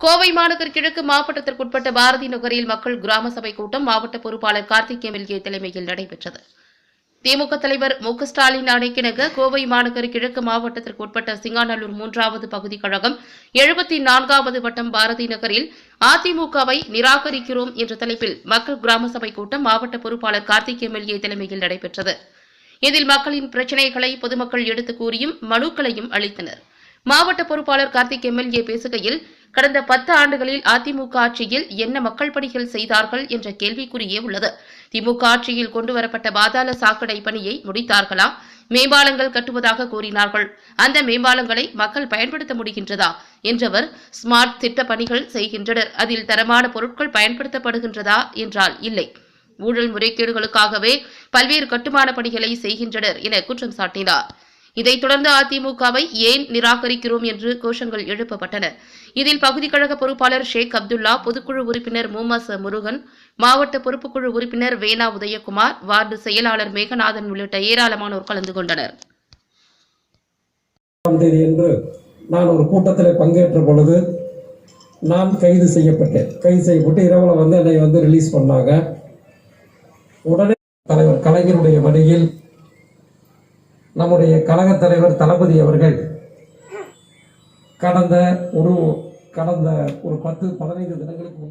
கோவை மாநகர் கிழக்கு மாவட்டத்திற்குட்பட்ட பாரதி நகரில் மக்கள் கிராம சபை கூட்டம் மாவட்ட பொறுப்பாளர் கார்த்திக் எம்எல்ஏ தலைமையில் நடைபெற்றது. திமுக தலைவர் மு க ஸ்டாலின் அணைக்கிணங்க கோவை மாநகர் கிழக்கு மாவட்டத்திற்குட்பட்ட சிங்காநல்லூர் மூன்றாவது பகுதி கழகம் எழுபத்தி நான்காவது வட்டம் பாரதி நகரில் அதிமுகவை நிராகரிக்கிறோம் என்ற தலைப்பில் மக்கள் கிராம சபை கூட்டம் மாவட்ட பொறுப்பாளர் கார்த்திக் எம்எல்ஏ தலைமையில் நடைபெற்றது. இதில் மக்களின் பிரச்சினைகளை பொதுமக்கள் எடுத்துக் கூறியும் மனுக்களையும் அளித்தனா் மாவட்ட பொறுப்பாளர் கார்த்திக் எம்எல்ஏ பேசுகையில் கடந்த பத்து ஆண்டுகளில் அதிமுக ஆட்சியில் என்ன மக்கள் பணிகள் செய்தார்கள் என்ற கேள்விக்குறியே உள்ளது. திமுக ஆட்சியில் கொண்டுவரப்பட்ட பாதாள சாக்கடை பணியை முடித்தார்களா? மேம்பாலங்கள் கட்டுவதாக கூறினார்கள். அந்த மேம்பாலங்களை மக்கள் பயன்படுத்த முடிகின்றதா? என்றவர் ஸ்மார்ட் திட்ட பணிகள் செய்கின்றனர். அதில் தரமான பொருட்கள் பயன்படுத்தப்படுகின்றதா? என்றால் இல்லை. ஊழல் முறைகேடுகளுக்காகவே பல்வேறு கட்டுமான பணிகளை செய்கின்றனர் என குற்றம் சாட்டினார். இதைத் தொடர்ந்து அதிமுகவை ஏன் நிராகரிக்கிறோம் என்று கோஷங்கள் எழுப்பப்பட்டன. இதில் பகுதி கழக பொறுப்பாளர் ஷேக் அப்துல்லா பொதுக்குழு உறுப்பினர் மூமாச முருகன் மாவட்ட பொறுப்புக்குழு உறுப்பினர் வேணா உதயகுமார் வார்டு செயலாளர் மேகநாதன் உள்ளிட்ட ஏராளமானோர் கலந்து கொண்டனர். என்று நான் ஒரு கூட்டத்தில் பங்கேற்ற பொழுது நான் கைது செய்யப்பட்டேன். கைது செய்யப்பட்டு இரவுல வந்து என்னை வந்து ரிலீஸ் பண்ணாங்க. உடனே தலைவர் கலைஞருடைய வழியில் நம்முடைய கழகத் தலைவர் தளபதி அவர்கள் கடந்த ஒரு கடந்த ஒரு பத்து பதினைந்து தினங்களுக்கு